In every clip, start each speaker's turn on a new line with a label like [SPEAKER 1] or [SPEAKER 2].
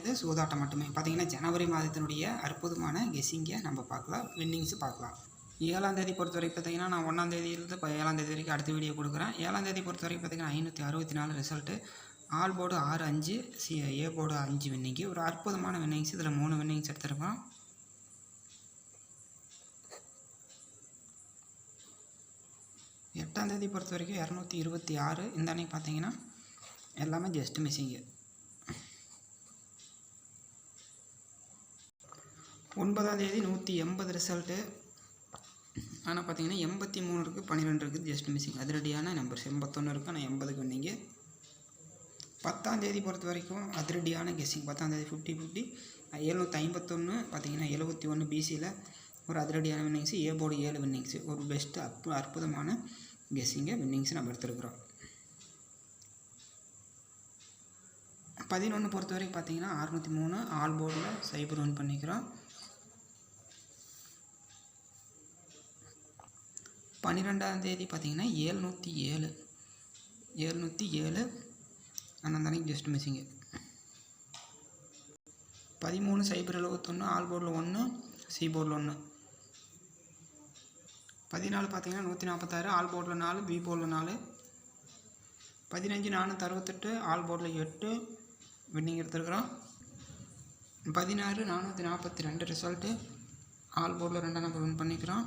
[SPEAKER 1] வேண்டியது சூதாட்டம் மட்டுமே. பார்த்தீங்கன்னா ஜனவரி மாதத்தினுடைய அற்புதமான கெஸ்ஸிங்கை நம்ம பார்க்கலாம் வின்னிங்ஸ் பார்க்கலாம். ஏழாம் தேதி பொறுத்த வரைக்கும் பார்த்தீங்கன்னா நான் ஒன்றாம் தேதியிலிருந்து இப்போ ஏழாம் தேதி வரைக்கும் அடுத்த வீடியோ கொடுக்குறேன். ஏழாம் தேதி பொறுத்த வரைக்கும் பார்த்தீங்கன்னா ஐநூற்றி அறுபத்தி நாலு ரிசல்ட்டு. ஆல் போர்டு ஆறு அஞ்சு சி ஏ போர்டு அஞ்சு வின்னிங்கு. ஒரு அற்புதமான வின்னிங்ஸ். இதில் மூணு வின்னிங்ஸ் எடுத்துருக்கோம். எட்டாம் தேதி பொறுத்த வரைக்கும் இரநூத்தி இருபத்தி ஆறு. இந்த அன்னைக்கு பார்த்தீங்கன்னா எல்லாமே ஜஸ்ட் மிஸ்ஸிங்கு ஒன்பதாம் தேதி நூற்றி எண்பது ரிசல்ட்டு ஆனால் பார்த்தீங்கன்னா எண்பத்தி மூணு இருக்குது பன்னிரெண்டு இருக்குது ஜஸ்ட் மிஸ்ஸிங் அதிரடியான நம்பர்ஸ் எண்பத்தொன்று இருக்குது ஆனால் எண்பதுக்கு வந்தீங்க. பத்தாம் தேதி பொறுத்த வரைக்கும் அதிரடியான கெஸ்ஸிங் பத்தாம் தேதி ஃபிஃப்டி ஃபிஃப்டி எழுநூற்றி ஐம்பத்தொன்று பார்த்தீங்கன்னா எழுபத்தி ஒன்று பிசியில் ஒரு அதிரடியான வின்னிங்ஸு ஏ போர்டு ஏழு வின்னிங்ஸு ஒரு பெஸ்ட்டு அற்பு அற்புதமான கெஸ்ஸிங்கை வின்னிங்ஸ் நம்ம எடுத்துருக்குறோம். பதினொன்று பொறுத்த வரைக்கும் பார்த்தீங்கன்னா அறுநூற்றி மூணு ஆல் போர்டில் சைபர் ஒன் பண்ணிக்கிறோம். பன்னிரெண்டாம் தேதி பார்த்தீங்கன்னா ஏழ்நூற்றி ஏழு. ஏழ்நூற்றி ஏழு. அண்ணன் ஜஸ்ட் மிஸ்ஸிங்கு பதிமூணு சைபர் எழுபத்தொன்று ஆல் போர்டில் ஒன்று சி போர்டில் ஒன்று பதினாலு பார்த்தீங்கன்னா நூற்றி நாற்பத்தாறு ஆல் போர்டில் நாலு பி போர்டில் நாலு. பதினஞ்சு நானூற்றி அறுபத்தெட்டு ஆல் போர்டில் எட்டு. வின்னிங் எடுத்துருக்குறோம். பதினாறு நானூற்றி நாற்பத்தி ரெண்டு ரிசல்ட்டு ஆல் போர்டில் ரெண்டாம் நம்பர் வின் பண்ணிக்கிறோம்.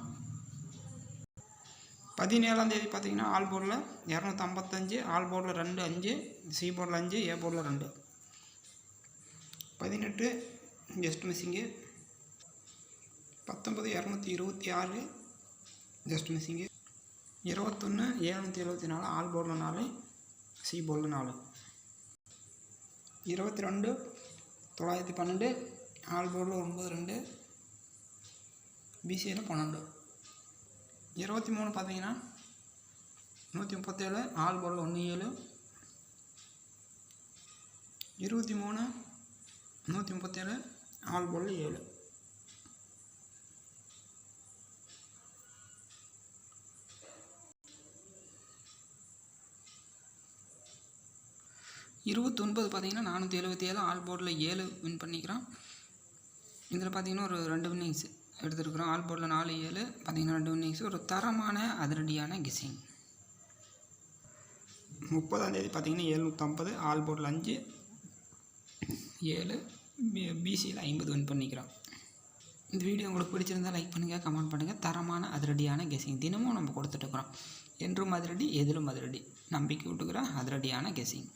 [SPEAKER 1] பதினேழாம் தேதி பார்த்தீங்கன்னா ஆல் போர்டில் இரநூத்தி ஐம்பத்தஞ்சு ஆல் போர்டில் ரெண்டு அஞ்சு சி போர்டில் அஞ்சு ஏ போர்டில் ரெண்டு. பதினெட்டு ஜஸ்ட் மிஸ்ஸிங்கு. பத்தொம்பது இரநூத்தி இருபத்தி ஆறு ஜஸ்ட் மிஸ்ஸிங்கு. இருபத்தொன்று ஏழ்நூற்றி எழுபத்தி நாலு ஆல் போர்டில் நாலு சி போர்டில் நாலு. இருபத்தி ரெண்டு தொள்ளாயிரத்தி பன்னெண்டு ஆல் போர்டில் ஒன்பது ரெண்டு பிசியில் பன்னெண்டு. இருபத்தி மூணு பார்த்தீங்கன்னா நூற்றி முப்பத்தேழு ஆல் பொருள் ஒன்று ஏழு. இருபத்தி மூணு நூற்றி முப்பத்தேழு ஆல் பொருள் ஏழு. இருபத்தொன்பது பார்த்தீங்கன்னா நானூற்றி எழுபத்தி ஏழு ஆல் போர்டில் ஏழு வின் பண்ணிக்கிறோம். இதில் பார்த்தீங்கன்னா ஒரு ரெண்டு வின்னிங்ஸ் எடுத்துருக்குறோம். ஆல் போர்டில் நாலு ஏழு பார்த்திங்கன்னா ரெண்டு வின்னிங்ஸ் ஒரு தரமான அதிரடியான கிசிங் முப்பதாந்தேதி பார்த்தீங்கன்னா ஏழ்நூற்றம்பது ஆல் போர்டில் அஞ்சு ஏழு பிசியில் ஐம்பது வின் பண்ணிக்கிறோம். இந்த வீடியோ உங்களுக்கு பிடிச்சிருந்தால் லைக் பண்ணுங்கள் கமெண்ட் பண்ணுங்கள் தரமான அதிரடியான கெஸிங் தினமும் நம்ம கொடுத்துட்ருக்குறோம் என்றும் அதிரடி எதிலும் அதிரடி. நம்பிக்கை விட்டுக்கிறோம் அதிரடியான கெஸிங்